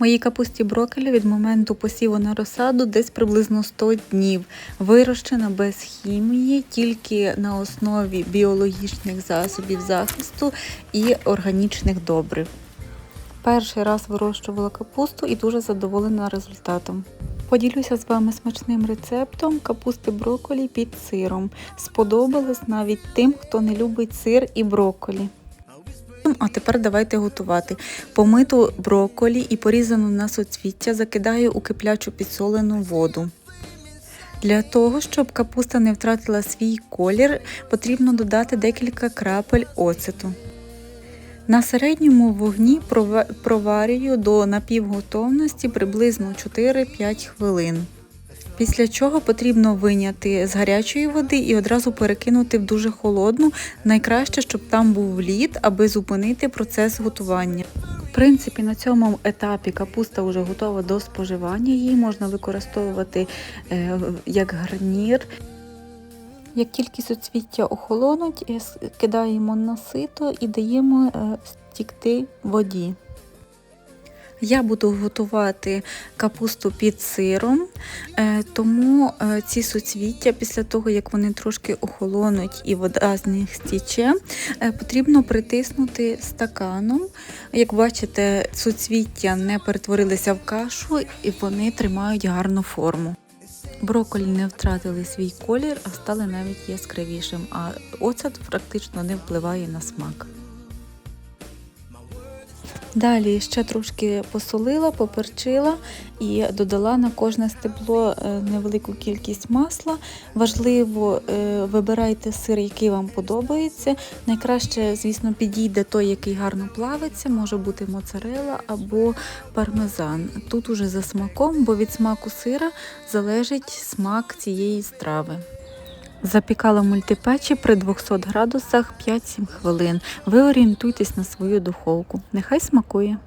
Моїй капусті брокколі від моменту посіву на розсаду десь приблизно 100 днів. Вирощена без хімії, тільки на основі біологічних засобів захисту і органічних добрив. Перший раз вирощувала капусту і дуже задоволена результатом. Поділюся з вами смачним рецептом капусти брокколі під сиром. Сподобалось навіть тим, хто не любить сир і брокколі. А тепер давайте готувати. Помиту брокколі і порізану на соцвіття закидаю у киплячу підсолену воду. Для того, щоб капуста не втратила свій колір, потрібно додати декілька крапель оцету. На середньому вогні проварюю до напівготовності приблизно 4-5 хвилин. Після чого потрібно виняти з гарячої води і одразу перекинути в дуже холодну, найкраще, щоб там був лід, аби зупинити процес готування. В принципі, на цьому етапі капуста вже готова до споживання. Її можна використовувати е, як гарнір. Як тільки суцвіття охолонуть, е, кидаємо на сито і даємо е, стікти воді. Я буду готувати капусту під сиром, е, тому е, ці суцвіття, після того як вони трошки охолонуть і вода з них стіче, е, потрібно притиснути стаканом. Як бачите, суцвіття не перетворилися в кашу і вони тримають гарну форму. Брокколі не втратили свій колір, а стали навіть яскравішим, а оцет практично не впливає на смак. Далі ще трошки посолила, поперчила і додала на кожне стебло е, невелику кількість масла. Важливо, е, вибирайте сир, який вам подобається. Найкраще, звісно, підійде той, який гарно плавиться, може бути моцарела або пармезан. Тут уже за смаком, бо від смаку сира залежить смак цієї страви. Запікала мультипечі при 200 градусах 5-7 хвилин. Ви орієнтуйтесь на свою духовку. Нехай смакує.